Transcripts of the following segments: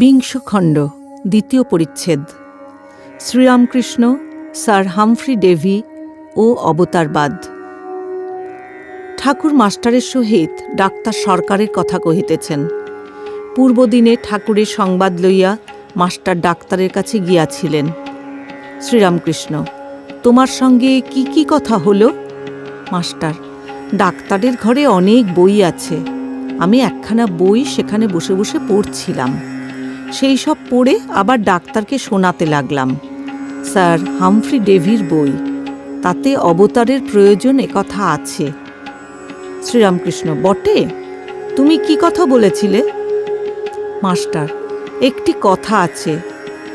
বিংশ খণ্ড দ্বিতীয় পরিচ্ছেদ। শ্রীরামকৃষ্ণ, স্যার হামফ্রি ডেভি ও অবতারবাদ। ঠাকুর মাস্টারের সহিত ডাক্তার সরকারের কথা কহিতেছেন। পূর্বদিনে ঠাকুরের সংবাদ লইয়া মাস্টার ডাক্তারের কাছে গিয়াছিলেন। শ্রীরামকৃষ্ণ, তোমার সঙ্গে কি কি কথা হলো? মাস্টার, ডাক্তারের ঘরে অনেক বই আছে। আমি একখানা বই সেখানে বসে বসে পড়ছিলাম। সেই সব পড়ে আবার ডাক্তারকে শোনাতে লাগলাম। স্যার, হামফ্রি ডেভির বই। তাতে অবতারের প্রয়োজন কথা আছে। শ্রীরামকৃষ্ণ, বটে? তুমি কি কথা বলেছিলে? মাস্টার, একটি কথা আছে।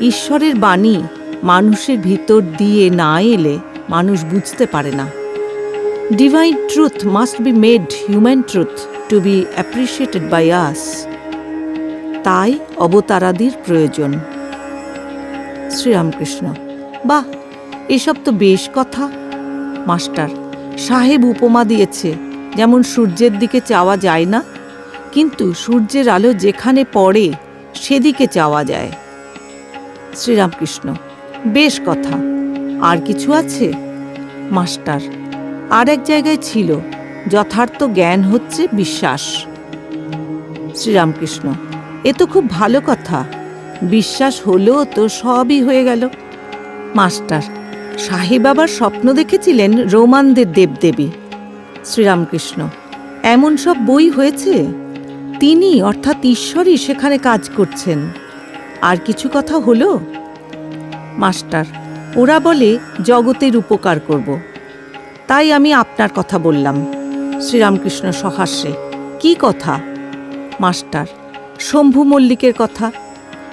ঈশ্বরের বাণী মানুষের ভিতর দিয়ে না এলে মানুষ বুঝতে পারে না। Divine truth must be made human truth to be appreciated by us তাই অবতারাদির প্রয়োজন। শ্রীরামকৃষ্ণ, বাহ, এসব তো বেশ কথা। মাস্টার, সাহেব উপমা দিয়েছে, যেমন সূর্যের দিকে চাওয়া যায় না, কিন্তু সূর্যের আলো যেখানে পড়ে, সেদিকে চাওয়া যায়। শ্রীরামকৃষ্ণ, বেশ কথা। আর কিছু আছে? মাস্টার, আর এক জায়গায় ছিল, যথার্থ জ্ঞান হচ্ছে বিশ্বাস। শ্রীরামকৃষ্ণ এ তো খুব ভালো কথা। বিশ্বাস হলেও তো সবই হয়ে গেল। মাস্টার সাহেব আবার স্বপ্ন দেখেছিলেন রোমানদের দেবদেবী, শ্রীরামকৃষ্ণ। এমন সব বই হয়েছে? তিনি অর্থাৎ ঈশ্বরই সেখানে কাজ করছেন। আর কিছু কথা হলো? মাস্টার, ওরা বলে জগতের উপকার করব। তাই আমি আপনার কথা বললাম, শ্রীরামকৃষ্ণ সহাস্যে। কি কথা? মাস্টার শম্ভু মল্লিকের কথা।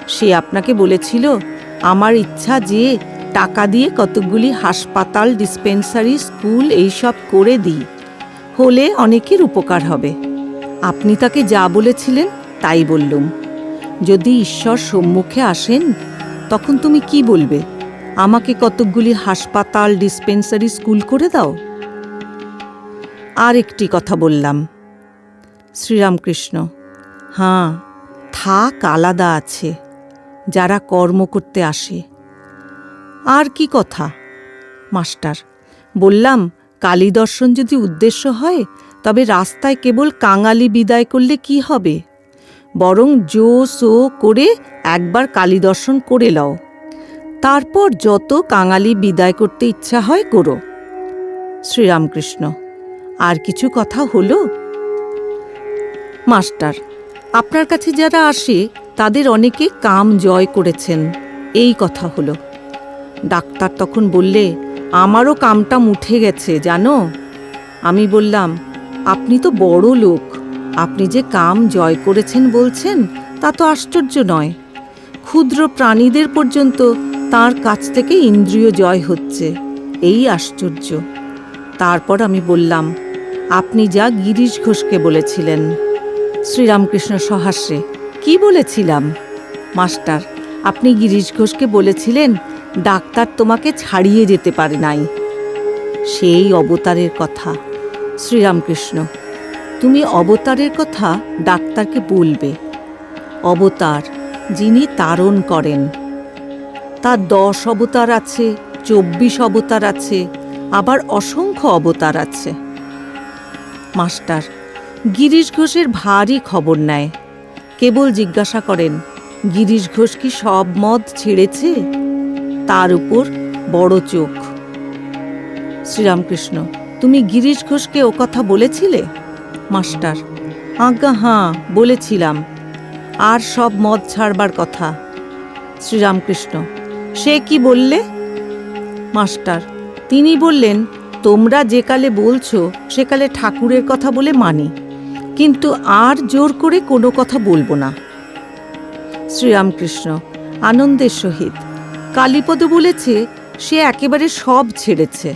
সে আপনাকে বলেছিল, আমার ইচ্ছা যে টাকা দিয়ে কতকগুলি হাসপাতাল, ডিসপেন্সারি, স্কুল এইসব করে দিই। হলে অনেকের উপকার হবে। আপনি তাকে যা বলেছিলেন তাই বললুম। যদি ঈশ্বর সম্মুখে আসেন, তখন তুমি কি বলবে? আমাকে কতকগুলি হাসপাতাল, ডিসপেন্সারি, স্কুল করে দাও? আর একটি কথা বললাম। শ্রীরামকৃষ্ণ হাঁ থাক আলাদা আছে, যারা কর্ম করতে আসে। আর কি কথা, মাস্টার? বললাম কালী দর্শন যদি উদ্দেশ্য হয়, তবে রাস্তায় কেবল কাঙালি বিদায় করলে কি হবে? বরং জো সো করে একবার কালী দর্শন করে লও। তারপর যত কাঙালি বিদায় করতে ইচ্ছা হয় করো। শ্রীরামকৃষ্ণ, আর কিছু কথা হলো? মাস্টার আপনার কাছে যারা আসে, তাদের অনেকে কাম জয় করেছেন। এই কথা হলো। ডাক্তার তখন বললে, আমারও কামটা মুঠে গেছে, জানো? আমি বললাম, আপনি তো বড় লোক। আপনি যে কাম জয় করেছেন বলছেন, তা তো আশ্চর্য নয়। ক্ষুদ্র প্রাণীদের পর্যন্ত তার কাছ থেকে ইন্দ্রিয় জয় হচ্ছে। এই আশ্চর্য। তারপর আমি বললাম, আপনি যা গিরিশ ঘোষকে বলেছিলেন শ্রীরামকৃষ্ণ সহাস্যে কি বলেছিলাম? মাস্টার, আপনি গিরিশ ঘোষকে বলেছিলেন ডাক্তার তোমাকে ছাড়িয়ে যেতে পারে নাই। সেই অবতারের কথা। শ্রীরামকৃষ্ণ, তুমি অবতারের কথা ডাক্তারকে বলবে। অবতার যিনি তারণ করেন। তার দশ অবতার আছে, চব্বিশ অবতার আছে, আবার অসংখ্য অবতার আছে। মাস্টার গিরিশ ঘোষের ভারী খবর নেয়। কেবল জিজ্ঞাসা করেন, গিরিশ ঘোষ কি সব মদ ছেড়েছে? তার উপর বড় চোখ। শ্রীরামকৃষ্ণ, তুমি গিরিশ ঘোষকে ও কথা বলেছিলে? মাস্টার, আজ্ঞা, হাঁ, বলেছিলাম। আর সব মদ ছাড়বার কথা। শ্রীরামকৃষ্ণ, সে কি বললে? মাস্টার, তিনি বললেন, তোমরা যে কালে বলছো সেকালে ঠাকুরের কথা বলে মানি। কিন্তু আর জোর করে কোনো কথা বলব না। শ্রীরামকৃষ্ণ, আনন্দের সহিত, কালীপদ বলেছে, সে একেবারে সব ছেড়েছে।